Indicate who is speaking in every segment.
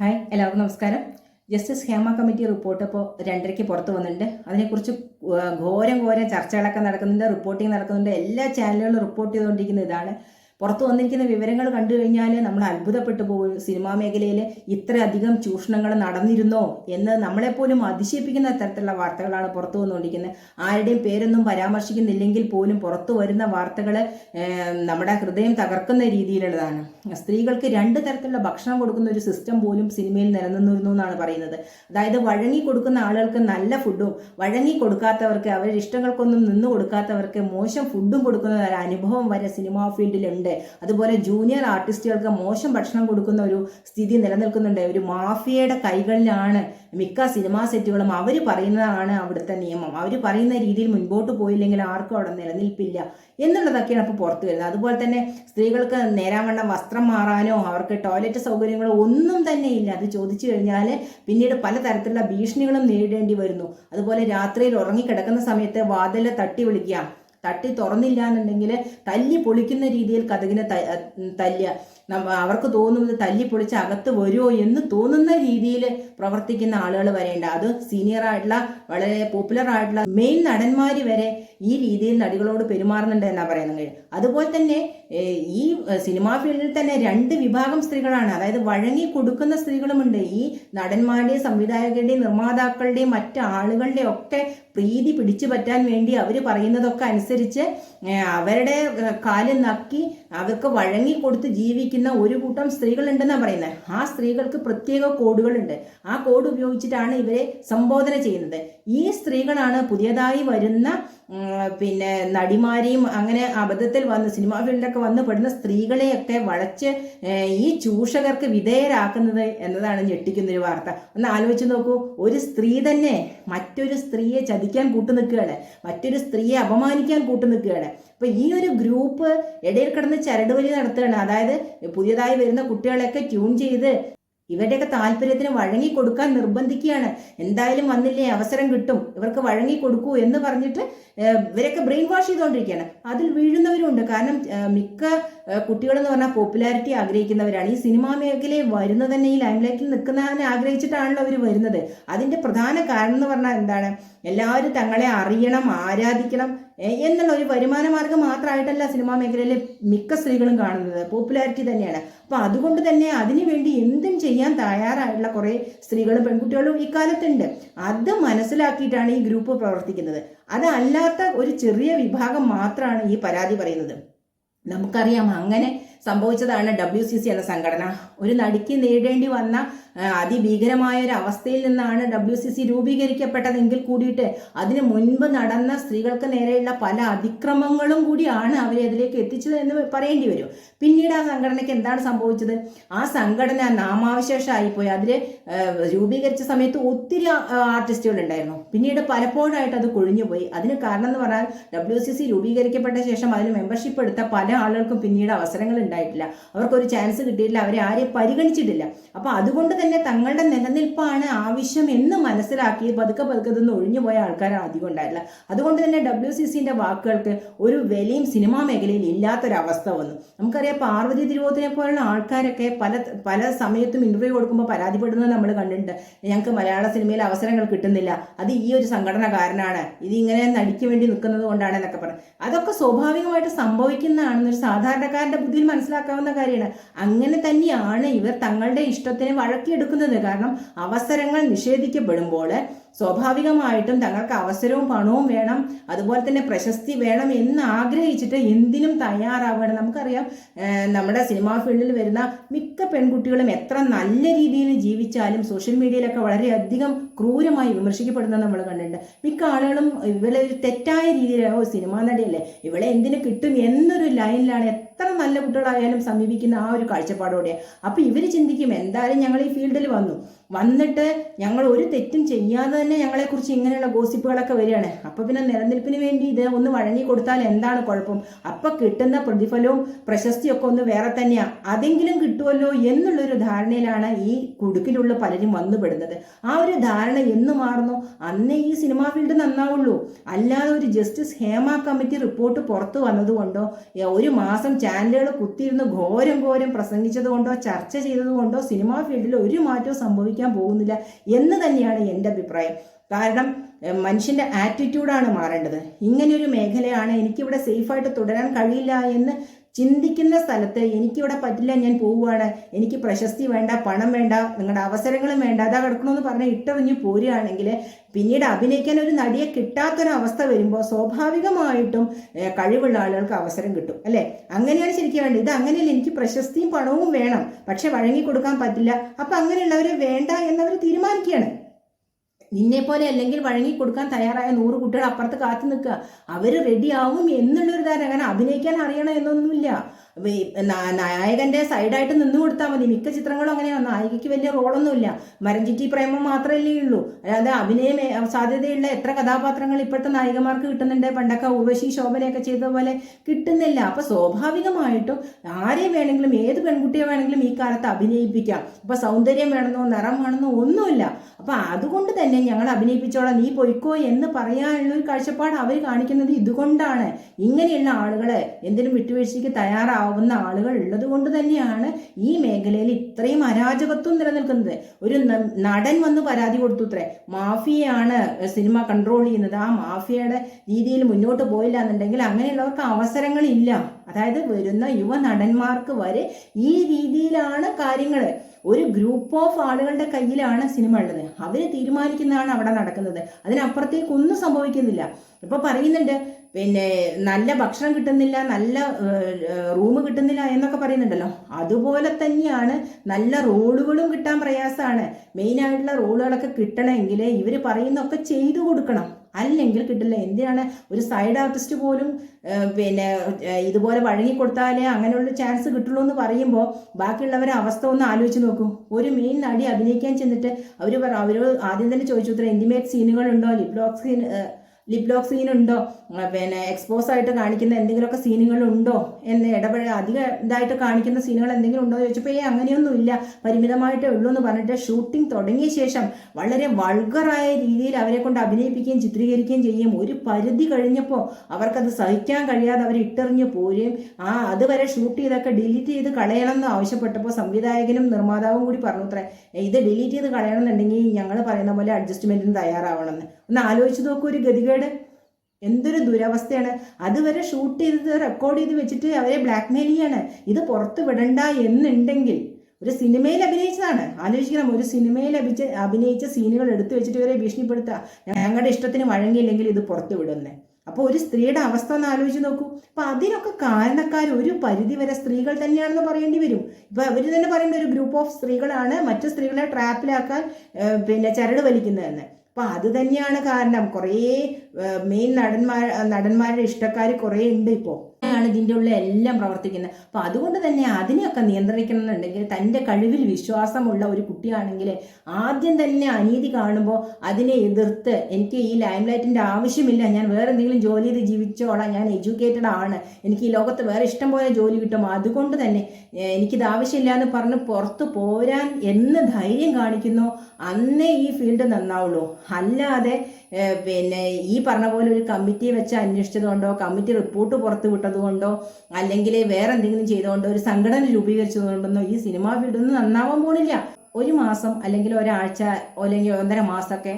Speaker 1: Hi എല്ലാവർക്കും നമസ്കാരം. Justice Hema committee report ഇപ്പോൾ രണ്ടരയ്ക്ക് പുറത്ത് വന്നിട്ടുണ്ട്. അതിനെക്കുറിച്ച് ഘോരം ഘോരം ചർച്ചകളൊക്കെ നടക്കുന്നുണ്ട് റിപ്പോർട്ടിംഗ് നടക്കുന്നുണ്ട്. എല്ലാ ചാനലുകളും റിപ്പോർട്ട് ചെയ്തുകൊണ്ടിരിക്കുന്ന ഇതാണ്. പുറത്ത് വന്നിരിക്കുന്ന വിവരങ്ങൾ കണ്ടു കഴിഞ്ഞാൽ നമ്മൾ അത്ഭുതപ്പെട്ടു പോകും. സിനിമാ മേഖലയിൽ ഇത്രയധികം ചൂഷണങ്ങൾ നടന്നിരുന്നോ എന്ന് നമ്മളെപ്പോലും അതിശയിപ്പിക്കുന്ന തരത്തിലുള്ള വാർത്തകളാണ് പുറത്തു വന്നുകൊണ്ടിരിക്കുന്നത്. ആരുടെയും പേരൊന്നും പരാമർശിക്കുന്നില്ലെങ്കിൽ പോലും പുറത്തു വരുന്ന വാർത്തകൾ നമ്മുടെ ഹൃദയം തകർക്കുന്ന രീതിയിലുള്ളതാണ്. സ്ത്രീകൾക്ക് രണ്ട് തരത്തിലുള്ള ഭക്ഷണം കൊടുക്കുന്ന ഒരു സിസ്റ്റം പോലും സിനിമയിൽ നിലനിന്നിരുന്നു എന്നാണ് പറയുന്നത്. അതായത് വഴങ്ങി കൊടുക്കുന്ന ആളുകൾക്ക് നല്ല ഫുഡും വഴങ്ങി കൊടുക്കാത്തവർക്ക് അവരുടെ ഇഷ്ടങ്ങൾക്കൊന്നും നിന്ന് കൊടുക്കാത്തവർക്ക് മോശം ഫുഡും കൊടുക്കുന്ന ഒരു അനുഭവം വരെ സിനിമാ ഫീൽഡിലുണ്ട്. അതുപോലെ ജൂനിയർ ആർട്ടിസ്റ്റുകൾക്ക് മോശം ഭക്ഷണം കൊടുക്കുന്ന ഒരു സ്ഥിതി നിലനിൽക്കുന്നുണ്ട്. ഒരു മാഫിയയുടെ കൈകളിലാണ് മിക്ക സിനിമാ സെറ്റുകളും അവർ പറയുന്നതാണ് അവിടുത്തെ നിയമം. അവർ പറയുന്ന രീതിയിൽ മുൻപോട്ട് പോയില്ലെങ്കിൽ ആർക്കും അവിടെ നിലനിൽപ്പില്ല എന്നുള്ളതൊക്കെയാണ് ഇപ്പോൾ പുറത്തു വരുന്നത്. അതുപോലെ തന്നെ സ്ത്രീകൾക്ക് നേരാവണ്ണം വസ്ത്രം മാറാനോ അവർക്ക് ടോയ്ലറ്റ് സൗകര്യങ്ങളോ ഒന്നും തന്നെ ഇല്ല. അത് ചോദിച്ചു കഴിഞ്ഞാൽ പിന്നീട് പലതരത്തിലുള്ള ഭീഷണികളും നേരിടേണ്ടി വരുന്നു. അതുപോലെ രാത്രിയിൽ ഉറങ്ങിക്കിടക്കുന്ന സമയത്ത് വാതിലെ തട്ടി വിളിക്കുക തട്ടി തുറന്നില്ല എന്നുണ്ടെങ്കിൽ തല്ലി പൊളിക്കുന്ന രീതിയിൽ കഥകിനെ തല്ലുക അവർക്ക് തോന്നുന്നത് തല്ലി പൊളിച്ച് അകത്ത് വരുമോ എന്ന് തോന്നുന്ന രീതിയിൽ പ്രവർത്തിക്കുന്ന ആളുകൾ വരെയുണ്ട്. അത് സീനിയർ ആയിട്ടുള്ള വളരെ പോപ്പുലർ ആയിട്ടുള്ള മെയിൻ നടന്മാർ വരെ ഈ രീതിയിൽ നടികളോട് പെരുമാറുന്നുണ്ട് എന്നാണ് പറയുന്നത്. അതുപോലെ തന്നെ ഈ സിനിമാ ഫീൽഡിൽ തന്നെ രണ്ട് വിഭാഗം സ്ത്രീകളാണ്. അതായത് വഴങ്ങി കൊടുക്കുന്ന സ്ത്രീകളുമുണ്ട്. ഈ നടന്മാരുടെയും സംവിധായകരുടെയും നിർമ്മാതാക്കളുടെയും മറ്റ് ആളുകളുടെയും ഒക്കെ പ്രീതി പിടിച്ചു പറ്റാൻ വേണ്ടി അവർ പറയുന്നതൊക്കെ അനുസരിച്ച് അവരുടെ കാൽ നക്കി അവർക്ക് വഴങ്ങി കൊടുത്ത് ജീവിക്കുന്ന ഒരു കൂട്ടം സ്ത്രീകളുണ്ടെന്നാണ് പറയുന്നത്. ആ സ്ത്രീകൾക്ക് പ്രത്യേക കോഡുകളുണ്ട്. ആ കോഡ് ഉപയോഗിച്ചിട്ടാണ് ഇവരെ സംബോധന ചെയ്യുന്നത്. ഈ സ്ത്രീകളാണ് പുതിയതായി വരുന്ന പിന്നെ നടിമാരെയും അങ്ങനെ അബദ്ധത്തിൽ വന്ന് സിനിമാ ഫീൽഡിലൊക്കെ വന്ന് പെടുന്ന സ്ത്രീകളെയൊക്കെ വളച്ച് ഈ ചൂഷകർക്ക് വിധേയരാക്കുന്നത് എന്നതാണ് ഞെട്ടിക്കുന്നൊരു വാർത്ത. ഒന്ന് ആലോചിച്ച് നോക്കൂ ഒരു സ്ത്രീ തന്നെ മറ്റൊരു സ്ത്രീയെ ചതിക്കാൻ കൂട്ടു നിൽക്കുകയാണ് മറ്റൊരു സ്ത്രീയെ അപമാനിക്കാൻ കൂട്ടു നിൽക്കുകയാണ് അപ്പൊ ഈ ഒരു ഗ്രൂപ്പ് ഇടയിൽ കിടന്ന് ചരടുവലി നടത്തുകയാണ്. അതായത് പുതിയതായി വരുന്ന കുട്ടികളെയൊക്കെ ട്യൂൺ ചെയ്ത് ഇവരുടെയൊക്കെ താല്പര്യത്തിന് വഴങ്ങി കൊടുക്കാൻ നിർബന്ധിക്കുകയാണ്. എന്തായാലും വന്നില്ലേ അവസരം കിട്ടും. ഇവർക്ക് വഴങ്ങി കൊടുക്കൂ എന്ന് പറഞ്ഞിട്ട് ഇവരൊക്കെ ബ്രെയിൻ വാഷ് ചെയ്തുകൊണ്ടിരിക്കുകയാണ്. അതിൽ വീഴുന്നവരുണ്ട് കാരണം മിക്ക കുട്ടികളെന്ന് പറഞ്ഞാൽ പോപ്പുലാരിറ്റി ആഗ്രഹിക്കുന്നവരാണ്. ഈ സിനിമാ മേഖലയിൽ വരുന്ന തന്നെ ഈ ലൈംലൈറ്റിൽ നിൽക്കുന്നതിനെ ആഗ്രഹിച്ചിട്ടാണല്ലോ അവർ വരുന്നത്. അതിന്റെ പ്രധാന കാരണം എന്ന് പറഞ്ഞാൽ എന്താണ്? എല്ലാവരും തങ്ങളെ അറിയണം ആരാധിക്കണം എന്നുള്ള ഒരു വരുമാന മാർഗം മാത്രമായിട്ടല്ല സിനിമാ മേഖലയിലെ മിക്ക സ്ത്രീകളും കാണുന്നത്. പോപ്പുലാരിറ്റി തന്നെയാണ്. അപ്പോൾ അതുകൊണ്ട് തന്നെ അതിനുവേണ്ടി എന്തും ചെയ്യാൻ തയ്യാറായിട്ടുള്ള കുറേ സ്ത്രീകളും പെൺകുട്ടികളും ഇക്കാലത്തുണ്ട് അത് മനസ്സിലാക്കിയിട്ടാണ് ഈ ഗ്രൂപ്പ് പ്രവർത്തിക്കുന്നത്. അതല്ലാത്ത ഒരു ചെറിയ വിഭാഗം മാത്രമാണ് ഈ പരാതി പറയുന്നത്. നമുക്കറിയാം അങ്ങനെ സംഭവിച്ചതാണ് ഡബ്ല്യു സി സി എന്ന സംഘടന. ഒരു നടിക്ക് നേരിടേണ്ടി വന്ന അതിഭീകരമായ ഒരു അവസ്ഥയിൽ നിന്നാണ് ഡബ്ല്യു സി സി രൂപീകരിക്കപ്പെട്ടതെങ്കിൽ കൂടിയിട്ട് അതിന് മുൻപ് നടന്ന സ്ത്രീകൾക്ക് നേരെയുള്ള പല അതിക്രമങ്ങളും കൂടിയാണ് അവരെ അതിലേക്ക് എത്തിച്ചത് എന്ന് പറയേണ്ടി വരും. പിന്നീട് ആ സംഘടനയ്ക്ക് എന്താണ് സംഭവിച്ചത്? ആ സംഘടന നാമാവശേഷമായിപ്പോയി. അതിൽ രൂപീകരിച്ച സമയത്ത് ഒത്തിരി ആർട്ടിസ്റ്റുകൾ ഉണ്ടായിരുന്നു. പിന്നീട് പലപ്പോഴായിട്ട് അത് കൊഴിഞ്ഞുപോയി. അതിന് കാരണം എന്ന് പറഞ്ഞാൽ ഡബ്ല്യു സി സി രൂപീകരിക്കപ്പെട്ട ശേഷം അതിൽ മെമ്പർഷിപ്പ് എടുത്ത പല ആളുകൾക്കും പിന്നീട് അവസരങ്ങൾ ഉണ്ടായിട്ടില്ല. അവർക്കൊരു ചാൻസ് കിട്ടിയിട്ടില്ല. അവരെ ആരെയും പരിഗണിച്ചിട്ടില്ല. അപ്പോൾ അതുകൊണ്ട് തന്നെ തങ്ങളുടെ നിലനിൽപ്പാണ് ആവശ്യം എന്ന് മനസ്സിലാക്കി പതുക്കെ പതുക്കെ ഇതൊന്നും ഒഴിഞ്ഞു പോയ ആൾക്കാരാണ് അധികം ഉണ്ടായിട്ടില്ല അതുകൊണ്ട് തന്നെ ഡബ്ല്യു സി സിന്റെ വാക്കുകൾക്ക് ഒരു വിലയും സിനിമാ മേഖലയിൽ ഇല്ലാത്തൊരവസ്ഥ വന്നു. നമുക്കറിയാം പാർവതി തിരുവോത്തിനെ പോലുള്ള ആൾക്കാരൊക്കെ പല പല സമയത്തും ഇന്റർവ്യൂ കൊടുക്കുമ്പോൾ പരാതിപ്പെടുന്നത് നമ്മൾ കണ്ടിട്ടുണ്ട്. ഞങ്ങൾക്ക് മലയാള സിനിമയിൽ അവസരങ്ങൾ കിട്ടുന്നില്ല. അത് ഈ ഒരു സംഘടന കാരനാണ്. ഇത് ഇങ്ങനെ നടിക്ക് വേണ്ടി നിൽക്കുന്നത് കൊണ്ടാണ് എന്നൊക്കെ പറഞ്ഞു. അതൊക്കെ സ്വാഭാവികമായിട്ട് സംഭവിക്കുന്നതാണെന്നൊരു സാധാരണക്കാരന്റെ ബുദ്ധിയിൽ മനസ്സിലാക്കാവുന്ന കാര്യമാണ്. അങ്ങനെ തന്നെയാണ് ഇവർ തങ്ങളുടെ ഇഷ്ടത്തിന് വഴക്കിയെടുക്കുന്നത്. കാരണം അവസരങ്ങൾ നിഷേധിക്കപ്പെടുമ്പോൾ സ്വാഭാവികമായിട്ടും തങ്ങൾക്ക് അവസരവും പണവും വേണം. അതുപോലെ തന്നെ പ്രശസ്തി വേണം എന്ന് ആഗ്രഹിച്ചിട്ട് എന്തിനും തയ്യാറാവുകയാണ് നമുക്കറിയാം നമ്മുടെ സിനിമാ ഫീൽഡിൽ വരുന്ന മിക്ക പെൺകുട്ടികളും എത്ര നല്ല രീതിയിൽ ജീവിച്ചാലും സോഷ്യൽ മീഡിയയിലൊക്കെ വളരെയധികം ക്രൂരമായി വിമർശിക്കപ്പെടുന്നത് നമ്മൾ കണ്ടിട്ടുണ്ട്. മിക്ക ആളുകളും ഇവളെ ഒരു തെറ്റായ രീതിയിൽ ഓ സിനിമാ നടിയല്ലേ ഇവളെ എന്തിനു കിട്ടും എന്നൊരു ലൈനിലാണ് എത്ര നല്ല കുട്ടികളായാലും സമീപിക്കുന്ന ആ ഒരു കാഴ്ചപ്പാടോടെ. അപ്പൊ ഇവർ ചിന്തിക്കും എന്തായാലും ഞങ്ങൾ ഈ ഫീൽഡിൽ വന്നു. വന്നിട്ട് ഞങ്ങൾ ഒരു തെറ്റും ചെയ്യാതെ തന്നെ ഞങ്ങളെക്കുറിച്ച് ഇങ്ങനെയുള്ള ഗോസിപ്പുകളൊക്കെ വരികയാണ്. അപ്പോൾ പിന്നെ നിലനിൽപ്പിന് വേണ്ടി ഇത് ഒന്ന് വഴങ്ങി കൊടുത്താൽ എന്താണ് കുഴപ്പം? അപ്പം കിട്ടുന്ന പ്രതിഫലവും പ്രശസ്തിയൊക്കെ ഒന്ന് വേറെ തന്നെയാണ് അതെങ്കിലും കിട്ടുമല്ലോ എന്നുള്ളൊരു ധാരണയിലാണ് ഈ കുടുക്കിലുള്ള പലരും വന്നുപെടുന്നത് ആ ഒരു ധാരണ എന്ന് മാറുന്നു? അന്നേ ഈ സിനിമാ ഫീൽഡ് നന്നാവുള്ളൂ. അല്ലാതെ ഒരു ജസ്റ്റിസ് ഹേമ കമ്മിറ്റി റിപ്പോർട്ട് പുറത്തു വന്നതുകൊണ്ടോ ഒരു മാസം ചാനലുകൾ കുത്തിയിരുന്ന് ഘോരം ഘോരം പ്രസംഗിച്ചതുകൊണ്ടോ ചർച്ച ചെയ്തതുകൊണ്ടോ സിനിമാ ഫീൽഡിൽ ഒരു മാറ്റവും സംഭവിക്കാൻ പോകുന്നില്ല എന്ന് തന്നെയാണ് എന്റെ അഭിപ്രായം. കാരണം മനുഷ്യന്റെ ആറ്റിറ്റ്യൂഡാണ് മാറേണ്ടത്. ഇങ്ങനെയൊരു മേഖലയാണ് എനിക്കിവിടെ സേഫായിട്ട് തുടരാൻ കഴിയില്ല എന്ന് ചിന്തിക്കുന്ന സ്ഥലത്ത് എനിക്കിവിടെ പറ്റില്ല ഞാൻ പോവുകയാണ് എനിക്ക് പ്രശസ്തി വേണ്ട പണം വേണ്ട നിങ്ങളുടെ അവസരങ്ങളും വേണ്ട അതാ കിടക്കണമെന്ന് പറഞ്ഞ് ഇട്ടെറിഞ്ഞ് പോരുകയാണെങ്കിൽ പിന്നീട് അഭിനയിക്കാൻ ഒരു നടിയെ കിട്ടാത്തൊരവസ്ഥ വരുമ്പോൾ സ്വാഭാവികമായിട്ടും കഴിവുള്ള ആളുകൾക്ക് അവസരം കിട്ടും അല്ലേ? അങ്ങനെയാണ് ശരിക്കും വേണ്ടത്. ഇത് അങ്ങനെയല്ല എനിക്ക് പ്രശസ്തിയും പണവും വേണം പക്ഷെ വഴങ്ങി കൊടുക്കാൻ പറ്റില്ല. അപ്പം അങ്ങനെയുള്ളവരെ വേണ്ട എന്നവർ തീരുമാനിക്കുകയാണ്. നിന്നെ പോലെ അല്ലെങ്കിൽ വഴങ്ങി കൊടുക്കാൻ തയ്യാറായ നൂറ് കുട്ടികൾ അപ്പുറത്ത് കാത്തു നിൽക്കുക. അവർ റെഡി ആവും എന്നുള്ളൊരു ധാരണ. കാരണം അഭിനയിക്കാൻ അറിയണം എന്നൊന്നുമില്ല. നായകന്റെ സൈഡായിട്ട് നിന്ന് കൊടുത്താൽ മതി. മിക്ക ചിത്രങ്ങളും അങ്ങനെയാണ് നായികയ്ക്ക് വലിയ റോളൊന്നുമില്ല മരഞ്ചിറ്റി പ്രേമം മാത്രമല്ലേ ഉള്ളൂ. അതായത് അഭിനയം സാധ്യതയുള്ള എത്ര കഥാപാത്രങ്ങൾ ഇപ്പോഴത്തെ നായികമാർക്ക് കിട്ടുന്നുണ്ട്? പണ്ടൊക്കെ ഉർവശി ശോഭനയൊക്കെ ചെയ്തതുപോലെ പോലെ കിട്ടുന്നില്ല. അപ്പൊ സ്വാഭാവികമായിട്ടും ആരെ വേണമെങ്കിലും ഏത് പെൺകുട്ടിയെ വേണമെങ്കിലും ഈ കാലത്ത് അഭിനയിപ്പിക്കാം. ഇപ്പൊ സൗന്ദര്യം വേണമെന്നോ നിറം വേണമെന്നോ ഒന്നുമില്ല. അപ്പൊ അതുകൊണ്ട് തന്നെ ഞങ്ങൾ അഭിനയിപ്പിച്ചോളാം. നീ പൊയ്ക്കോ എന്ന് പറയാനുള്ള ഒരു കാഴ്ചപ്പാട് അവർ കാണിക്കുന്നത് ഇതുകൊണ്ടാണ്. ഇങ്ങനെയുള്ള ആളുകളെ എന്തിനും വിട്ടുവീഴ്ചയ്ക്ക് തയ്യാറാവുന്ന ആളുകൾ ഉള്ളത് കൊണ്ട് തന്നെയാണ് ഈ മേഖലയിൽ ഇത്രയും അരാജകത്വം നിലനിൽക്കുന്നത്. ഒരു നടൻ വന്ന് പരാതി കൊടുത്തു അത്രേ മാഫിയയാണ് സിനിമ കൺട്രോൾ ചെയ്യുന്നത്. ആ മാഫിയയുടെ രീതിയിൽ മുന്നോട്ട് പോയില്ല എന്നുണ്ടെങ്കിൽ അങ്ങനെയുള്ളവർക്ക് അവസരങ്ങളില്ല. അതായത് വരുന്ന യുവ നടന്മാർക്ക് വരെ ഈ രീതിയിലാണ് കാര്യങ്ങൾ ഒരു ഗ്രൂപ്പ് ഓഫ് ആളുകളുടെ കയ്യിലാണ് സിനിമ ഉള്ളത്. അവർ തീരുമാനിക്കുന്നതാണ് അവിടെ നടക്കുന്നത്. അതിനപ്പുറത്തേക്ക് ഒന്നും സംഭവിക്കുന്നില്ല. ഇപ്പൊ പറയുന്നുണ്ട് പിന്നെ നല്ല ഭക്ഷണം കിട്ടുന്നില്ല നല്ല റൂം കിട്ടുന്നില്ല എന്നൊക്കെ പറയുന്നുണ്ടല്ലോ. അതുപോലെ തന്നെയാണ് നല്ല റോളുകളും കിട്ടാൻ പ്രയാസമാണ്. മെയിൻ ആയിട്ടുള്ള റോളുകളൊക്കെ കിട്ടണമെങ്കിൽ ഇവർ പറയുന്നൊക്കെ ചെയ്തു കൊടുക്കണം. അല്ലെങ്കിൽ കിട്ടില്ല. എന്തിനാണ് ഒരു സൈഡ് ആർട്ടിസ്റ്റ് പോലും പിന്നെ ഇതുപോലെ വഴങ്ങി കൊടുത്താലേ അങ്ങനെയുള്ള ചാൻസ് കിട്ടുള്ളൂ എന്ന് പറയുമ്പോൾ ബാക്കിയുള്ളവരെ അവസ്ഥ ഒന്ന് ആലോചിച്ച് നോക്കൂ. ഒരു മെയിൻ നടി അഭിനയിക്കാൻ ചെന്നിട്ട് അവർ അവർ ആദ്യം തന്നെ ചോദിച്ചു ഇത്ര intimate സീനുകളുണ്ടോ lip lock scene lip lock scene ഉണ്ടോ? പിന്നെ എക്സ്പോസ് ആയിട്ട് കാണിക്കുന്ന എന്തെങ്കിലുമൊക്കെ സീനുകൾ ഉണ്ടോ? എന്ന് ഇടപഴ അധികം ഇതായിട്ട് കാണിക്കുന്ന സീനുകൾ എന്തെങ്കിലും ഉണ്ടോ എന്ന് ചോദിച്ചപ്പോൾ ഏ അങ്ങനെയൊന്നും ഇല്ല. പരിമിതമായിട്ടേ ഉള്ളൂ എന്ന് പറഞ്ഞിട്ട് ഷൂട്ടിംഗ് തുടങ്ങിയ ശേഷം വളരെ വൾഗറായ രീതിയിൽ അവരെ കൊണ്ട് അഭിനയിപ്പിക്കുകയും ചിത്രീകരിക്കുകയും ചെയ്യും. ഒരു പരിധി കഴിഞ്ഞപ്പോൾ അവർക്കത് സഹിക്കാൻ കഴിയാതെ അവർ ഇട്ടെറിഞ്ഞ് പോരുകയും ആ അതുവരെ ഷൂട്ട് ചെയ്തൊക്കെ ഡിലീറ്റ് ചെയ്ത് കളയണം എന്ന് ആവശ്യപ്പെട്ടപ്പോൾ സംവിധായകനും നിർമ്മാതാവും കൂടി പറഞ്ഞു ഇത് ഡിലീറ്റ് ചെയ്ത് കളയണം എന്നുണ്ടെങ്കിൽ ഞങ്ങൾ പറയുന്ന പോലെ അഡ്ജസ്റ്റ്മെന്റിന് തയ്യാറാവണമെന്ന്. ഒന്ന് ആലോചിച്ച് നോക്കൂ ഒരു ഗതികേട് എന്തൊരു ദുരവസ്ഥയാണ്. അതുവരെ ഷൂട്ട് ചെയ്തത് റെക്കോർഡ് ചെയ്ത് വെച്ചിട്ട് അവരെ ബ്ലാക്ക്മെയിൽ ചെയ്യാണ്. ഇത് പുറത്ത് വിടണ്ട എന്നുണ്ടെങ്കിൽ ഒരു സിനിമയിൽ അഭിനയിച്ചതാണ്. ആലോചിക്കണം ഒരു സിനിമയിൽ അഭിച്ച അഭിനയിച്ച സീനുകൾ എടുത്തു വെച്ചിട്ട് ഇവരെ ഭീഷണിപ്പെടുത്തുക ഞങ്ങളുടെ ഇഷ്ടത്തിന് വഴങ്ങിയില്ലെങ്കിൽ ഇത് പുറത്ത് വിടുന്നേ. അപ്പോൾ ഒരു സ്ത്രീയുടെ അവസ്ഥ ഒന്ന് ആലോചിച്ച് നോക്കൂ. അപ്പൊ അതിനൊക്കെ കാരണക്കാർ ഒരു പരിധി വരെ സ്ത്രീകൾ തന്നെയാണെന്ന് പറയേണ്ടി വരും. ഇപ്പൊ അവർ തന്നെ പറയുന്ന ഒരു ഗ്രൂപ്പ് ഓഫ് സ്ത്രീകളാണ് മറ്റു സ്ത്രീകളെ ട്രാപ്പിലാക്കാൻ പിന്നെ ചരട് വലിക്കുന്നതെന്ന്. അപ്പൊ അത് തന്നെയാണ് കാരണം. കുറേ മെയിൻ നടന്മാർ നടന്മാരുടെ ഇഷ്ടക്കാർ കുറേ ഉണ്ട് ഇപ്പോൾ ആണ് ഇതിന്റെ ഉള്ളിൽ എല്ലാം പ്രവർത്തിക്കുന്നത്. അപ്പൊ അതുകൊണ്ട് തന്നെ അതിനെയൊക്കെ നിയന്ത്രിക്കണം എന്നുണ്ടെങ്കിൽ തന്റെ കഴിവിൽ വിശ്വാസമുള്ള ഒരു കുട്ടിയാണെങ്കിൽ ആദ്യം തന്നെ അനീതി കാണുമ്പോൾ അതിനെ എതിർത്ത് എനിക്ക് ഈ ലൈം ലൈറ്റിന്റെ ആവശ്യമില്ല ഞാൻ വേറെ എന്തെങ്കിലും ജോലി ചെയ്ത് ജീവിച്ചോളാം ഞാൻ എഡ്യൂക്കേറ്റഡ് ആണ് എനിക്ക് ഈ ലോകത്ത് വേറെ ഇഷ്ടം പോലെ ജോലി കിട്ടും അതുകൊണ്ട് തന്നെ എനിക്കിത് ആവശ്യമില്ല എന്ന് പറഞ്ഞ് പുറത്ത് പോരാൻ എന്ന് ധൈര്യം കാണിക്കുന്നു അന്നേ ഈ ഫീൽഡ് നന്നാവുള്ളൂ. അല്ലാതെ പിന്നെ ഈ പറഞ്ഞ പോലെ ഒരു കമ്മിറ്റി വെച്ച് അന്വേഷിച്ചതുകൊണ്ടോ കമ്മിറ്റി റിപ്പോർട്ട് പുറത്തു വിട്ടതുകൊണ്ടോ അല്ലെങ്കിൽ വേറെ എന്തെങ്കിലും ചെയ്തുകൊണ്ടോ ഒരു സംഘടന രൂപീകരിച്ചതുകൊണ്ടൊന്നോ ഈ സിനിമ വീടൊന്നും നന്നാവാൻ പോണില്ല. ഒരു മാസം അല്ലെങ്കിൽ ഒരാഴ്ച അല്ലെങ്കിൽ ഒന്നര മാസമൊക്കെ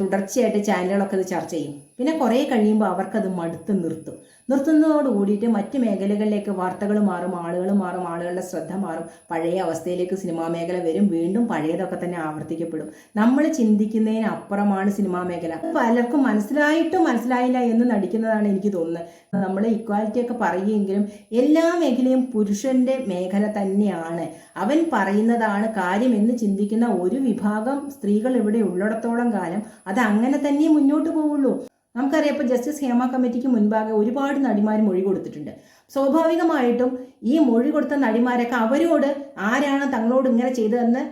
Speaker 1: തുടർച്ചയായിട്ട് ചാനലുകളൊക്കെ ഇത് ചർച്ച ചെയ്യും. പിന്നെ കുറേ കഴിയുമ്പോൾ അവർക്കത് മടുത്ത് നിർത്തും. നിർത്തുന്നതോട് കൂടിയിട്ട് മറ്റ് മേഖലകളിലേക്ക് വാർത്തകൾ മാറും ആളുകൾ മാറും ആളുകളുടെ ശ്രദ്ധ മാറും. പഴയ അവസ്ഥയിലേക്ക് സിനിമാ മേഖല വരും വീണ്ടും പഴയതൊക്കെ തന്നെ ആവർത്തിക്കപ്പെടും. നമ്മൾ ചിന്തിക്കുന്നതിന് അപ്പുറമാണ് സിനിമാ മേഖല. പലർക്കും മനസ്സിലായിട്ടും മനസ്സിലായില്ല എന്ന് നടിക്കുന്നതാണ് എനിക്ക് തോന്നുന്നത്. നമ്മൾ ഇക്വാലിറ്റി ഒക്കെ പറയുമെങ്കിലും എല്ലാ മേഖലയും പുരുഷന്റെ മേഖല തന്നെയാണ്. അവൻ പറയുന്നതാണ് കാര്യം എന്ന് ചിന്തിക്കുന്ന ഒരു വിഭാഗം സ്ത്രീകൾ ഇവിടെ ഉള്ളിടത്തോളം കാലം അത് അങ്ങനെ തന്നെ മുന്നോട്ട് പോവുള്ളൂ. നമുക്കറിയാം ഇപ്പോൾ ജസ്റ്റിസ് ഹേമ കമ്മിറ്റിക്ക് മുൻപാകെ ഒരുപാട് നടിമാർ മൊഴി കൊടുത്തിട്ടുണ്ട്. സ്വാഭാവികമായിട്ടും ഈ മൊഴി കൊടുത്ത നടിമാരൊക്കെ അവരോട് ആരാണ് തങ്ങളോട് ഇങ്ങനെ ചെയ്തതെന്ന്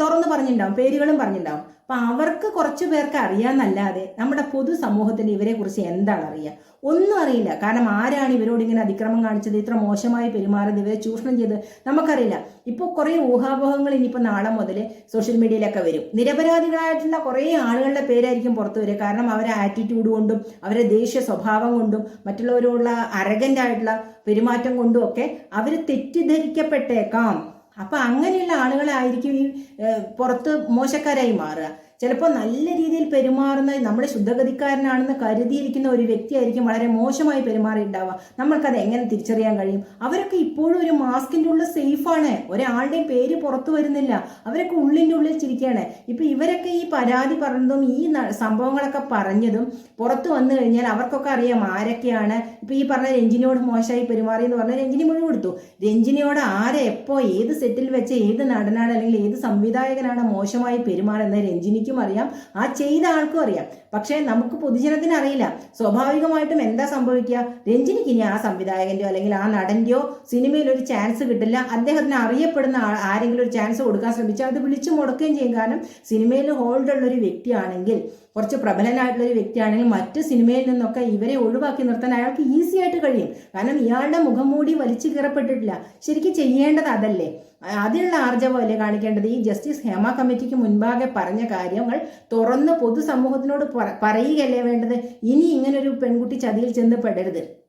Speaker 1: തുറന്നു പറഞ്ഞിട്ടുണ്ടാവും പേരുകളും പറഞ്ഞിട്ടുണ്ടാവും. അപ്പൊ അവർക്ക് കുറച്ചു പേർക്ക് അറിയാന്നല്ലാതെ നമ്മുടെ പൊതുസമൂഹത്തിന് ഇവരെ കുറിച്ച് എന്താണ് അറിയുക? ഒന്നും അറിയില്ല. കാരണം ആരാണ് ഇവരോട് ഇങ്ങനെ അതിക്രമം കാണിച്ചത്? ഇത്ര മോശമായി പെരുമാറിയത് ഇവരെ ചൂഷണം ചെയ്ത് നമുക്കറിയില്ല. ഇപ്പോൾ കുറേ ഊഹാപോഹങ്ങൾ ഇനിയിപ്പോൾ നാളെ മുതൽ സോഷ്യൽ മീഡിയയിലൊക്കെ വരും. നിരപരാധികളായിട്ടുള്ള കുറേ ആളുകളുടെ പേരായിരിക്കും പുറത്തു വരിക. കാരണം അവരെ ആറ്റിറ്റ്യൂഡ് കൊണ്ടും അവരെ ദേഷ്യ സ്വഭാവം കൊണ്ടും മറ്റുള്ളവരോടുള്ള അരകന്റായിട്ടുള്ള പെരുമാറ്റം കൊണ്ടും ഒക്കെ അവർ തെറ്റിദ്ധരിക്കപ്പെട്ടേക്കാം. അപ്പൊ അങ്ങനെയുള്ള ആളുകളായിരിക്കും ഈ പുറത്ത് മോശക്കാരായി മാറുക. ചിലപ്പോൾ നല്ല രീതിയിൽ പെരുമാറുന്ന നമ്മുടെ ശുദ്ധഗതിക്കാരനാണെന്ന് കരുതിയിരിക്കുന്ന ഒരു വ്യക്തിയായിരിക്കും വളരെ മോശമായി പെരുമാറിയിട്ടുണ്ടാവുക. നമ്മൾക്കത് എങ്ങനെ തിരിച്ചറിയാൻ കഴിയും? അവരൊക്കെ ഇപ്പോഴും ഒരു മാസ്കിന്റെ ഉള്ളിൽ സേഫാണ് ഒരാളുടെയും പേര് പുറത്തു വരുന്നില്ല. അവരൊക്കെ ഉള്ളിന്റെ ഉള്ളിൽ ചിരിക്കുകയാണ്. ഇപ്പം ഇവരൊക്കെ ഈ പരാതി പറഞ്ഞതും ഈ സംഭവങ്ങളൊക്കെ പറഞ്ഞതും പുറത്തു വന്നു കഴിഞ്ഞാൽ അവർക്കൊക്കെ അറിയാം ആരൊക്കെയാണ്. ഇപ്പം ഈ പറഞ്ഞ രഞ്ജിനിയോട് മോശമായി പെരുമാറി എന്ന് പറഞ്ഞാൽ രഞ്ജിനി മുഴുവൻ കൊടുത്തു. രഞ്ജിനിയോട് ആരെ എപ്പോൾ ഏത് സെറ്റിൽ വെച്ച് ഏത് നടനാണ് അല്ലെങ്കിൽ ഏത് സംവിധായകനാണ് മോശമായി പെരുമാറുന്നത് രഞ്ജിനിക്കും അറിയാം. ആ ചെയ്ത ആൾക്കും അറിയാം. പക്ഷേ നമുക്ക് പൊതുജനത്തിന് അറിയില്ല. സ്വാഭാവികമായിട്ടും എന്താ സംഭവിക്കുക? രഞ്ജിനിക്ക് ഇനി ആ സംവിധായകന്റെയോ അല്ലെങ്കിൽ ആ നടന്റെയോ സിനിമയിൽ ഒരു ചാൻസ് കിട്ടില്ല. അദ്ദേഹത്തിന് അറിയപ്പെടുന്ന ആരെങ്കിലും ഒരു ചാൻസ് കൊടുക്കാൻ ശ്രമിച്ചാൽ അത് വിളിച്ചു മുടക്കുകയും ചെയ്യും. കാരണം സിനിമയിൽ ഹോൾഡ് ഉള്ള ഒരു വ്യക്തിയാണെങ്കിൽ കുറച്ച് പ്രബലനായിട്ടുള്ള ഒരു വ്യക്തിയാണെങ്കിൽ മറ്റ് സിനിമയിൽ നിന്നൊക്കെ ഇവരെ ഒഴിവാക്കി നിർത്താൻ അയാൾക്ക് ഈസി ആയിട്ട് കഴിയും. കാരണം ഇയാളുടെ മുഖം മൂടി വലിച്ചു കീറപ്പെട്ടിട്ടില്ല. ശരിക്കും ചെയ്യേണ്ടത് അതല്ലേ? അതിനുള്ള ആർജവമല്ലേ കാണിക്കേണ്ടത്? ഈ ജസ്റ്റിസ് ഹേമ കമ്മിറ്റിക്ക് മുൻപാകെ പറഞ്ഞ കാര്യങ്ങൾ തുറന്ന് പൊതുസമൂഹത്തിനോട് പറ- പറയുകയല്ലേ വേണ്ടത്? ഇനി ഇങ്ങനൊരു പെൺകുട്ടി ചതിയിൽ ചെന്ന് പെടരുത്.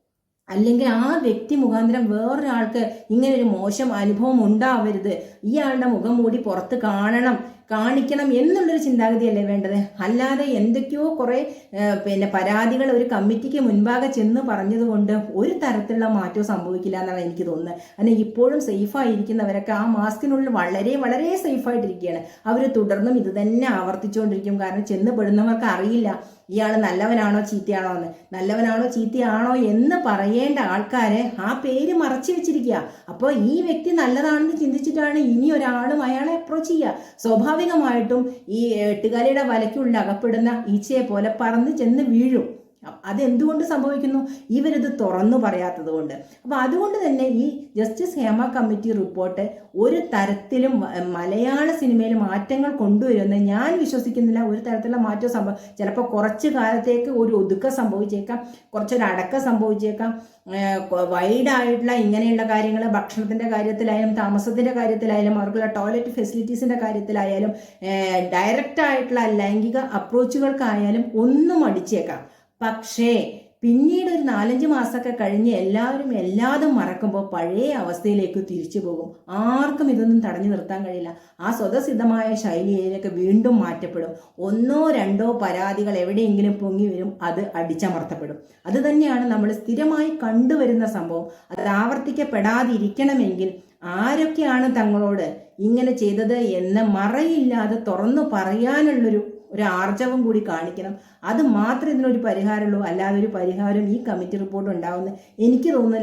Speaker 1: അല്ലെങ്കിൽ ആ വ്യക്തി മുഖാന്തരം വേറൊരാൾക്ക് ഇങ്ങനെ ഒരു മോശം അനുഭവം ഉണ്ടാവരുത്. ഇയാളുടെ മുഖം മൂടി പുറത്ത് കാണണം. കാണിക്കണം എന്നുള്ളൊരു ചിന്താഗതിയല്ലേ വേണ്ടത്? അല്ലാതെ എന്തൊക്കെയോ കുറേ പിന്നെ പരാതികൾ ഒരു കമ്മിറ്റിക്ക് മുൻപാകെ ചെന്ന് പറഞ്ഞതുകൊണ്ട് ഒരു തരത്തിലുള്ള മാറ്റവും സംഭവിക്കില്ല എന്നാണ് എനിക്ക് തോന്നുന്നത്. അല്ലെങ്കിൽ ഇപ്പോഴും സേഫായിരിക്കുന്നവരൊക്കെ ആ മാസ്കിനുള്ളിൽ വളരെ വളരെ സേഫായിട്ടിരിക്കുകയാണ്. അവർ തുടർന്നും ഇത് തന്നെ ആവർത്തിച്ചുകൊണ്ടിരിക്കും. കാരണം ചെന്ന് പെടുന്നവർക്ക് അറിയില്ല. ഇയാൾ നല്ലവനാണോ ചീത്തയാണോ എന്ന്. നല്ലവനാണോ ചീത്തയാണോ എന്ന് പറയേണ്ട ആൾക്കാരെ ആ പേര് മറച്ചു വെച്ചിരിക്കുക. അപ്പോൾ ഈ വ്യക്തി നല്ലതാണെന്ന് ചിന്തിച്ചിട്ടാണ് ഇനി ഒരാളും അയാളെ അപ്രോച്ച് ചെയ്യുക. സ്വാഭാവികമായിട്ടും ഈ എട്ടുകാലിയുടെ വലയ്ക്കുള്ളിൽ അകപ്പെടുന്ന ഈച്ചയെ പോലെ പറന്ന് ചെന്ന് വീഴും. അതെന്തുകൊണ്ട് സംഭവിക്കുന്നു? ഇവരിത് തുറന്നു പറയാത്തത് കൊണ്ട്. അപ്പോൾ അതുകൊണ്ട് തന്നെ ഈ ജസ്റ്റിസ് ഹേമ കമ്മിറ്റി റിപ്പോർട്ട് ഒരു തരത്തിലും മലയാള സിനിമയിൽ മാറ്റങ്ങൾ കൊണ്ടുവരുമെന്ന് ഞാൻ വിശ്വസിക്കുന്നില്ല. ഒരു തരത്തിലുള്ള മാറ്റം സംഭവം ചിലപ്പോൾ കുറച്ച് കാലത്തേക്ക് ഒരു ഒതുക്കം സംഭവിച്ചേക്കാം കുറച്ചൊരു അടക്കം സംഭവിച്ചേക്കാം. വൈഡായിട്ടുള്ള ഇങ്ങനെയുള്ള കാര്യങ്ങൾ ഭക്ഷണത്തിന്റെ കാര്യത്തിലായാലും താമസത്തിന്റെ കാര്യത്തിലായാലും അവർക്കുള്ള ടോയ്ലറ്റ് ഫെസിലിറ്റീസിന്റെ കാര്യത്തിലായാലും ഡയറക്റ്റായിട്ടുള്ള ലൈംഗിക അപ്രോച്ചുകൾക്കായാലും ഒന്നും അടിച്ചേക്കാം. പക്ഷേ പിന്നീട് ഒരു നാലഞ്ച് മാസമൊക്കെ കഴിഞ്ഞ് എല്ലാവരും എല്ലാതും മറക്കുമ്പോൾ പഴയ അവസ്ഥയിലേക്ക് തിരിച്ചു പോകും. ആർക്കും ഇതൊന്നും തടഞ്ഞു നിർത്താൻ കഴിയില്ല. ആ സ്വതസിദ്ധമായ ശൈലിയിലേക്ക് വീണ്ടും മാറ്റപ്പെടും. ഒന്നോ രണ്ടോ പരാതികൾ എവിടെയെങ്കിലും പൊങ്ങി വരും അത് അടിച്ചമർത്തപ്പെടും. അത് തന്നെയാണ് നമ്മൾ സ്ഥിരമായി കണ്ടുവരുന്ന സംഭവം. അത് ആവർത്തിക്കപ്പെടാതിരിക്കണമെങ്കിൽ ആരൊക്കെയാണ് തങ്ങളോട് ഇങ്ങനെ ചെയ്തത് എന്ന് മറയില്ലാതെ തുറന്നു പറയാനുള്ളൊരു ഒരു ആർജവം കൂടി കാണിക്കണം. അത് മാത്രമേ ഇതിനൊരു പരിഹാരമുള്ളൂ. അല്ലാതെ ഒരു പരിഹാരം ഈ കമ്മിറ്റി റിപ്പോർട്ട് ഉണ്ടാവുന്ന എനിക്ക് തോന്നുന്നില്ല.